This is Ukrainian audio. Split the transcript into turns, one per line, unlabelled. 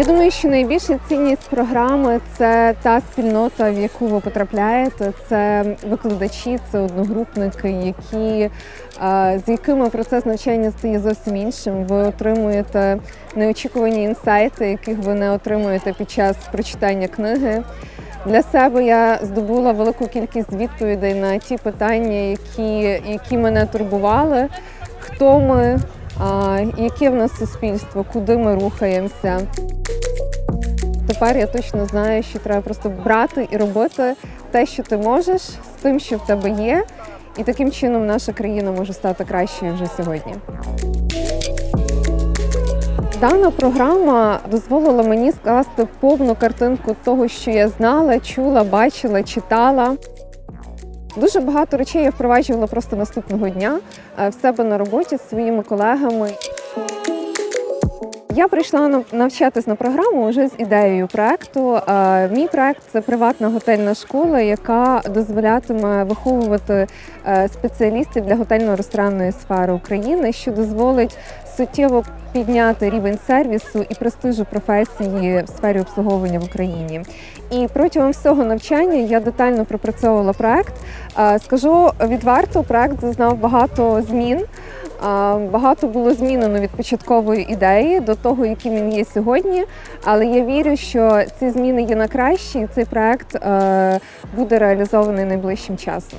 Я думаю, що найбільша цінність програми це та спільнота, в яку ви потрапляєте. Це викладачі, це одногрупники, які, е, з якими процес навчання стає зовсім іншим. Ви отримуєте неочікувані інсайти, яких ви не отримуєте під час прочитання книги. Для себе я здобула велику кількість відповідей на ті питання, які, які мене турбували. Хто ми, а, яке в нас суспільство, куди ми рухаємося. Тепер я точно знаю, що треба просто брати і робити те, що ти можеш, з тим, що в тебе є, і таким чином наша країна може стати кращою вже сьогодні. Дана програма дозволила мені скласти повну картинку того, що я знала, чула, бачила, читала. Дуже багато речей я впроваджувала просто наступного дня е, в себе на роботі з своїми колегами. Я прийшла нав- навчатись на програму вже з ідеєю проекту. Мій проект це приватна готельна школа, яка дозволятиме виховувати е, спеціалістів для готельно-ресторанної сфери України, що дозволить суттєво підняти рівень сервісу і престижу професії в сфері обслуговування в Україні. І протягом всього навчання я детально пропрацьовувала проект. Е, Скажу відверто, проект зазнав багато змін. Багато було змінено від початкової ідеї до того, яким він є сьогодні. Але я вірю, що ці зміни є на краще, і цей проект е, буде реалізований найближчим часом.